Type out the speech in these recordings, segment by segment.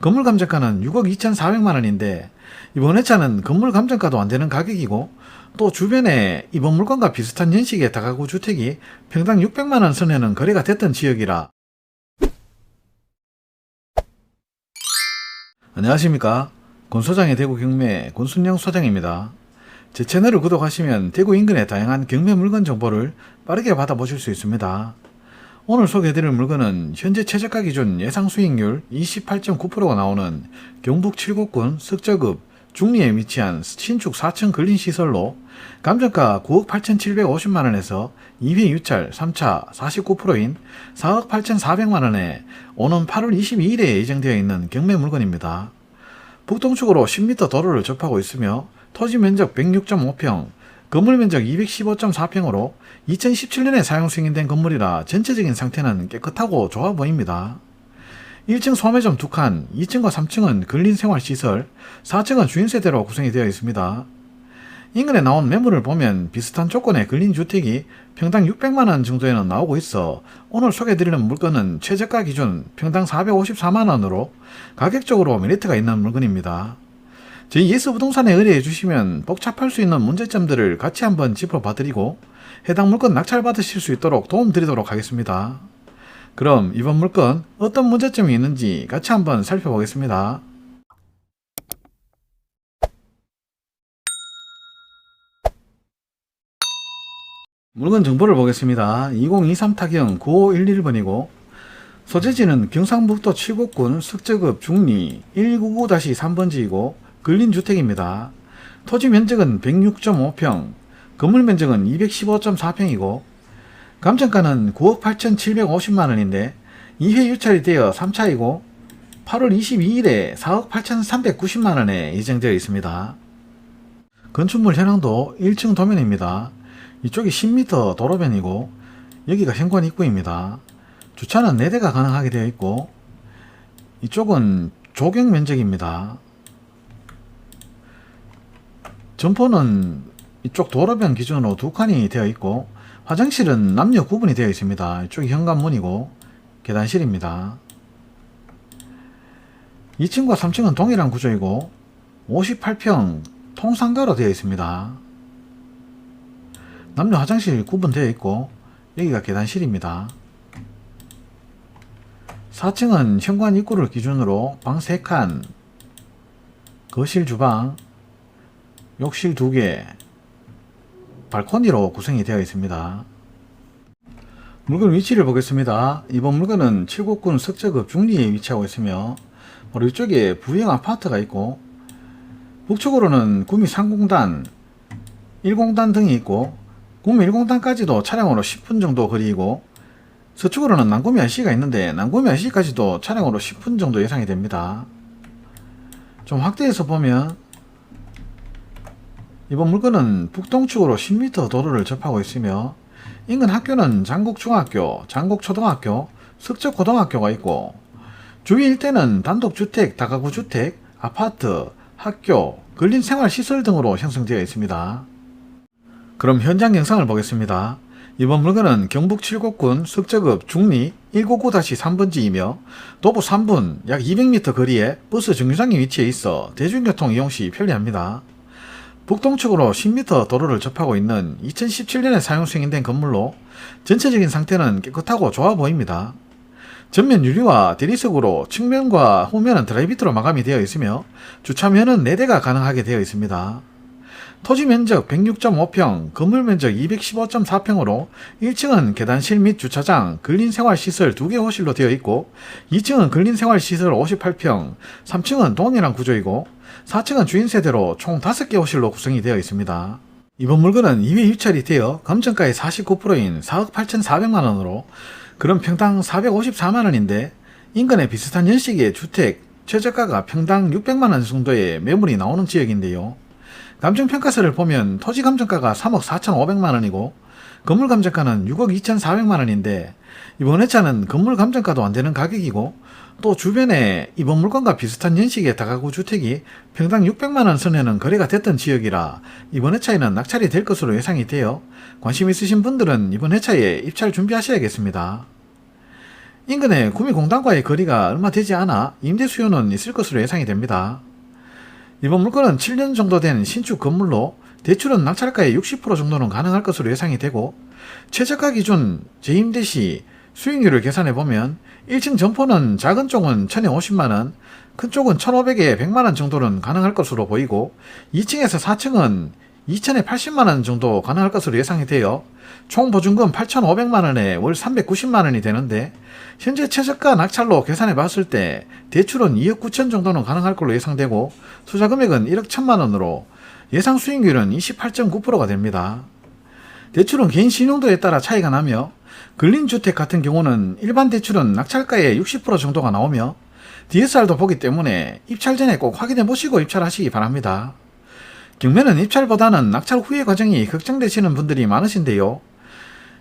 건물 감정가는 6억 2,400만 원인데 이번 회차는 건물 감정가도 안 되는 가격이고 또 주변에 이번 물건과 비슷한 연식의 다가구 주택이 평당 600만 원 선에는 거래가 됐던 지역이라 안녕하십니까 권소장의 대구 경매 권순영 소장입니다. 제 채널을 구독하시면 대구 인근의 다양한 경매 물건 정보를 빠르게 받아보실 수 있습니다. 오늘 소개해드릴 물건은 현재 최저가 기준 예상 수익률 28.9%가 나오는 경북 칠곡군 석저급 중리에 위치한 신축 4층 근린 시설로 감정가 9억 8,750만원에서 2회 유찰 3차 49%인 4억 8,400만원에 오는 8월 22일에 예정되어 있는 경매 물건입니다. 북동쪽으로 10m 도로를 접하고 있으며 토지 면적 106.5평, 건물 면적 215.4평으로 2017년에 사용 승인된 건물이라 전체적인 상태는 깨끗하고 좋아 보입니다. 1층 소매점 2칸, 2층과 3층은 근린생활시설, 4층은 주인세대로 구성이 되어 있습니다. 인근에 나온 매물을 보면 비슷한 조건의 근린주택이 평당 600만원 정도에는 나오고 있어 오늘 소개해드리는 물건은 최저가 기준 평당 454만원으로 가격적으로 메리트가 있는 물건입니다. 저희 예스 부동산에 의뢰해 주시면 복잡할 수 있는 문제점들을 같이 한번 짚어봐 드리고 해당 물건 낙찰받으실 수 있도록 도움드리도록 하겠습니다. 그럼 이번 물건 어떤 문제점이 있는지 같이 한번 살펴보겠습니다. 물건 정보를 보겠습니다. 2023 타경 9511번이고 소재지는 경상북도 칠곡군 석저급 중리 199-3번지이고 근린 주택입니다. 토지 면적은 106.5평, 건물 면적은 215.4평이고 감정가는 9억 8,750만원인데 2회 유찰이 되어 3차이고 8월 22일에 4억 8,390만원에 예정되어 있습니다. 건축물 현황도 1층 도면입니다. 이쪽이 10m 도로변이고 여기가 현관 입구입니다. 주차는 4대가 가능하게 되어 있고 이쪽은 조경 면적입니다. 점포는 이쪽 도로변 기준으로 두 칸이 되어 있고 화장실은 남녀 구분이 되어 있습니다. 이쪽이 현관문이고 계단실입니다. 2층과 3층은 동일한 구조이고 58평 통상가로 되어 있습니다. 남녀 화장실 구분되어 있고 여기가 계단실입니다. 4층은 현관 입구를 기준으로 방 3칸, 거실 주방, 욕실 2개, 발코니로 구성이 되어 있습니다. 물건 위치를 보겠습니다. 이번 물건은 칠곡군 석저급 중리에 위치하고 있으며 바로 이쪽에 부영 아파트가 있고 북쪽으로는 구미 상공단, 1공단 등이 있고 구미 1공단까지도 차량으로 10분 정도 거리이고 서쪽으로는 남구미 IC가 있는데 남구미 IC까지도 차량으로 10분 정도 예상이 됩니다. 좀 확대해서 보면 이번 물건은 북동쪽으로 10m 도로를 접하고 있으며 인근 학교는 장곡중학교, 장곡초등학교, 석적고등학교가 있고 주위 일대는 단독주택, 다가구주택, 아파트, 학교, 근린생활시설 등으로 형성되어 있습니다. 그럼 현장 영상을 보겠습니다. 이번 물건은 경북 칠곡군 석저급 중리 199-3번지이며 도보 3분 약 200m 거리에 버스 정류장이 위치해 있어 대중교통 이용 시 편리합니다. 북동쪽으로 10m 도로를 접하고 있는 2017년에 사용 승인된 건물로 전체적인 상태는 깨끗하고 좋아 보입니다. 전면 유리와 대리석으로 측면과 후면은 드라이비트로 마감이 되어 있으며 주차면은 4대가 가능하게 되어 있습니다. 토지 면적 106.5평, 건물 면적 215.4평으로 1층은 계단실 및 주차장, 근린생활시설 2개 호실로 되어 있고 2층은 근린생활시설 58평, 3층은 동일한 구조이고 4층은 주인 세대로 총 5개 호실로 구성이 되어 있습니다. 이번 물건은 2회 유찰이 되어 감정가의 49%인 4억 8,400만원으로 그럼 평당 454만원인데 인근에 비슷한 연식의 주택 최저가가 평당 600만원 정도의 매물이 나오는 지역인데요. 감정평가서를 보면 토지 감정가가 3억 4,500만 원이고 건물 감정가는 6억 2,400만 원인데 이번 회차는 건물 감정가도 안 되는 가격이고 또 주변에 이번 물건과 비슷한 연식의 다가구 주택이 평당 600만 원 선에는 거래가 됐던 지역이라 이번 회차에는 낙찰이 될 것으로 예상이 되어 관심 있으신 분들은 이번 회차에 입찰 준비하셔야겠습니다. 인근의 구미공단과의 거리가 얼마 되지 않아 임대 수요는 있을 것으로 예상이 됩니다. 이번 물건은 7년 정도 된 신축 건물로 대출은 낙찰가의 60% 정도는 가능할 것으로 예상이 되고 최저가 기준 재임대 시 수익률을 계산해 보면 1층 점포는 작은 쪽은 1000에 50만원, 큰 쪽은 1500에 100만원 정도는 가능할 것으로 보이고 2층에서 4층은 2000에 80만 원 정도 가능할 것으로 예상이 되어 총 보증금 8,500만 원에 월 390만 원이 되는데 현재 최저가 낙찰로 계산해 봤을 때 대출은 2억 9천 정도는 가능할 걸로 예상되고 투자 금액은 1억 1천만 원으로 예상 수익률은 28.9%가 됩니다. 대출은 개인 신용도에 따라 차이가 나며 근린 주택 같은 경우는 일반 대출은 낙찰가의 60% 정도가 나오며 DSR도 보기 때문에 입찰 전에 꼭 확인해 보시고 입찰하시기 바랍니다. 경매는 입찰보다는 낙찰 후의 과정이 걱정되시는 분들이 많으신데요.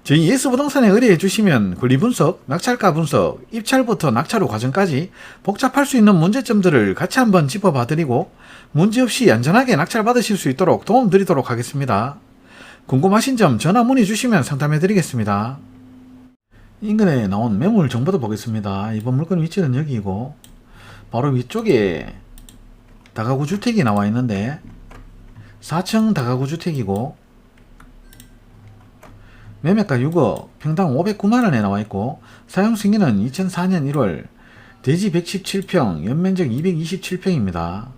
저희 예스부동산에 의뢰해 주시면 권리 분석, 낙찰가 분석, 입찰부터 낙찰 후 과정까지 복잡할 수 있는 문제점들을 같이 한번 짚어봐 드리고 문제없이 안전하게 낙찰 받으실 수 있도록 도움 드리도록 하겠습니다. 궁금하신 점 전화 문의 주시면 상담해 드리겠습니다. 인근에 나온 매물 정보도 보겠습니다. 이번 물건 위치는 여기이고 바로 위쪽에 다가구 주택이 나와 있는데 4층 다가구 주택이고 매매가 6억, 평당 509만원에 나와 있고 사용 승인은 2004년 1월 대지 117평, 연면적 227평입니다.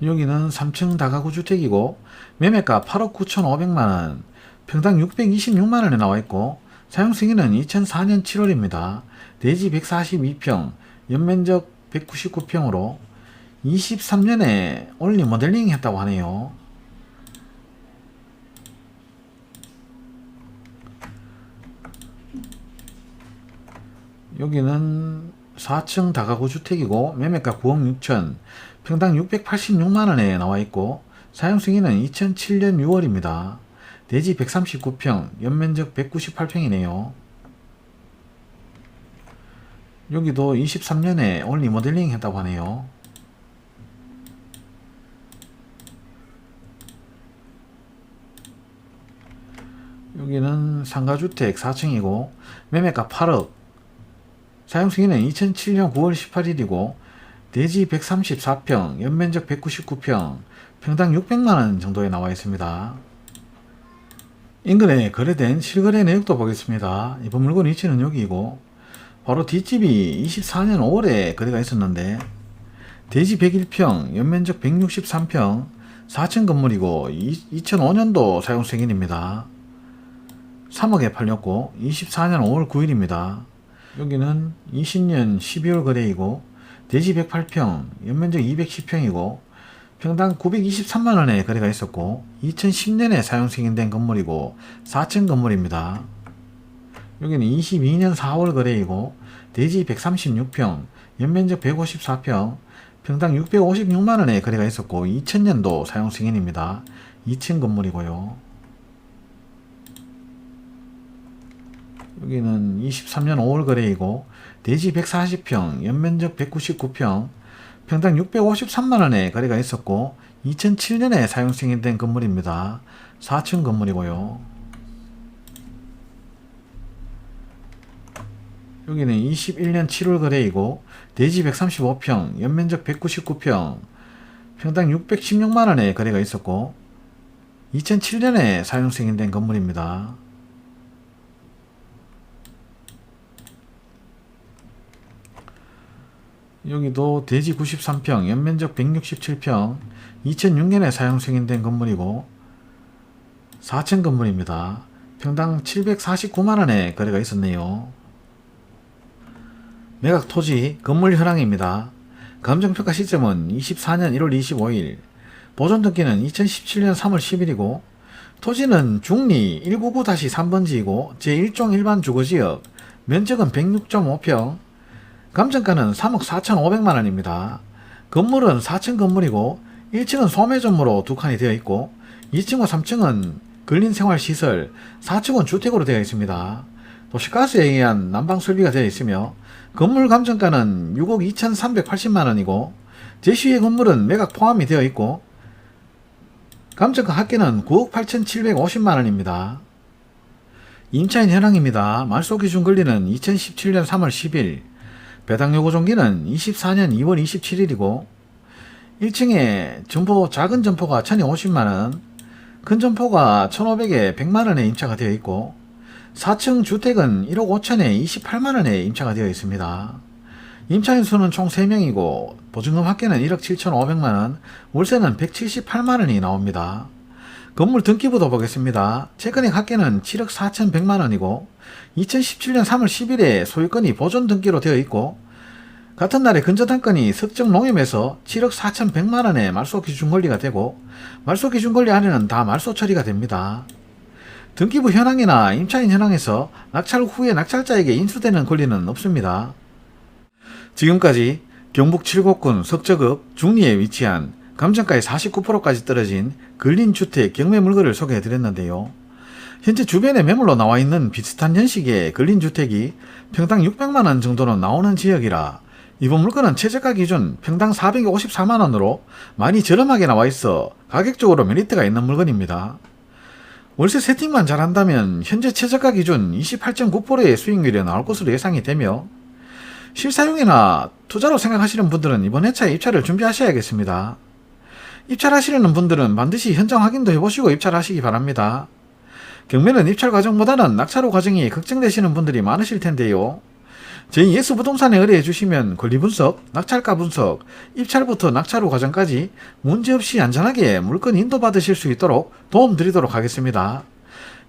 여기는 3층 다가구 주택이고 매매가 8억 9,500만원, 평당 626만원에 나와 있고 사용 승인은 2004년 7월입니다. 대지 142평, 연면적 199평으로 23년에 올리 모델링 했다고 하네요. 여기는 4층 다가구 주택이고 매매가 9억 6천, 평당 686만원에 나와 있고 사용 승인은 2007년 6월입니다. 대지 139평, 연면적 198평이네요. 여기도 23년에 올 리모델링 했다고 하네요. 여기는 상가주택 4층이고 매매가 8억 사용 승인은 2007년 9월 18일이고 대지 134평 연면적 199평 평당 600만원 정도에 나와 있습니다. 인근에 거래된 실거래 내역도 보겠습니다. 이번 물건 위치는 여기이고 바로 뒷집이 24년 5월에 거래가 있었는데 대지 101평, 연면적 163평, 4층 건물이고 2005년도 사용 승인입니다. 3억에 팔렸고 24년 5월 9일입니다. 여기는 20년 12월 거래이고 대지 108평, 연면적 210평이고 평당 923만원에 거래가 있었고 2010년에 사용 승인된 건물이고 4층 건물입니다. 여기는 22년 4월 거래이고 대지 136평, 연면적 154평, 평당 656만원에 거래가 있었고 2000년도 사용 승인입니다. 2층 건물이고요. 여기는 23년 5월 거래이고 대지 140평, 연면적 199평, 평당 653만원에 거래가 있었고 2007년에 사용 승인된 건물입니다. 4층 건물이고요. 여기는 21년 7월 거래이고 대지 135평, 연면적 199평, 평당 616만원에 거래가 있었고 2007년에 사용 승인된 건물입니다. 여기도 대지 93평, 연면적 167평, 2006년에 사용 승인된 건물이고 4층 건물입니다. 평당 749만원에 거래가 있었네요. 매각 토지 건물 현황입니다. 감정평가 시점은 24년 1월 25일, 보존 등기는 2017년 3월 10일이고 토지는 중리 199-3번지이고 제1종 일반 주거지역, 면적은 106.5평, 감정가는 3억 4,500만 원입니다. 건물은 4층 건물이고 1층은 소매점으로 두 칸이 되어 있고 2층과 3층은 근린생활시설, 4층은 주택으로 되어 있습니다. 도시가스에 의한 난방 설비가 되어 있으며 건물 감정가는 6억 2,380만원이고 제시의 건물은 매각 포함이 되어 있고 감정가 합계는 9억 8,750만원입니다. 임차인 현황입니다. 말소 기준 권리는 2017년 3월 10일, 배당 요구 종기는 24년 2월 27일이고, 1층에 점포, 작은 점포가 1,050만원, 큰 점포가 1,500에 100만원에 임차가 되어 있고, 4층 주택은 1억 5천에 28만원에 임차가 되어 있습니다. 임차인 수는 총 3명이고, 보증금 합계는 1억 7천5백만원, 월세는 178만원이 나옵니다. 건물 등기부도 보겠습니다. 채권액 합계는 7억 4,100만 원이고 2017년 3월 10일에 소유권이 보존 등기로 되어 있고 같은 날에 근저당권이 석정 농협에서 7억 4,100만 원의 말소 기준 권리가 되고 말소 기준 권리 안에는 다 말소 처리가 됩니다. 등기부 현황이나 임차인 현황에서 낙찰 후에 낙찰자에게 인수되는 권리는 없습니다. 지금까지 경북 칠곡군 석저급 중리에 위치한 감정가의 49%까지 떨어진 근린주택 경매 물건을 소개해드렸는데요. 현재 주변에 매물로 나와 있는 비슷한 연식의 근린주택이 평당 600만원 정도는 나오는 지역이라 이번 물건은 최저가 기준 평당 454만원으로 많이 저렴하게 나와 있어 가격적으로 메리트가 있는 물건입니다. 월세 세팅만 잘한다면 현재 최저가 기준 28.9%의 수익률이 나올 것으로 예상이 되며 실사용이나 투자로 생각하시는 분들은 이번 회차에 입찰을 준비하셔야겠습니다. 입찰하시려는 분들은 반드시 현장 확인도 해보시고 입찰하시기 바랍니다. 경매는 입찰 과정보다는 낙찰후 과정이 걱정되시는 분들이 많으실 텐데요. 저희 예스부동산에 의뢰해 주시면 권리 분석, 낙찰가 분석, 입찰부터 낙찰 후 과정까지 문제없이 안전하게 물건 인도받으실 수 있도록 도움 드리도록 하겠습니다.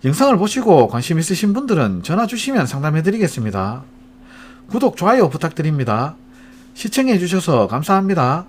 영상을 보시고 관심 있으신 분들은 전화 주시면 상담해 드리겠습니다. 구독, 좋아요 부탁드립니다. 시청해 주셔서 감사합니다.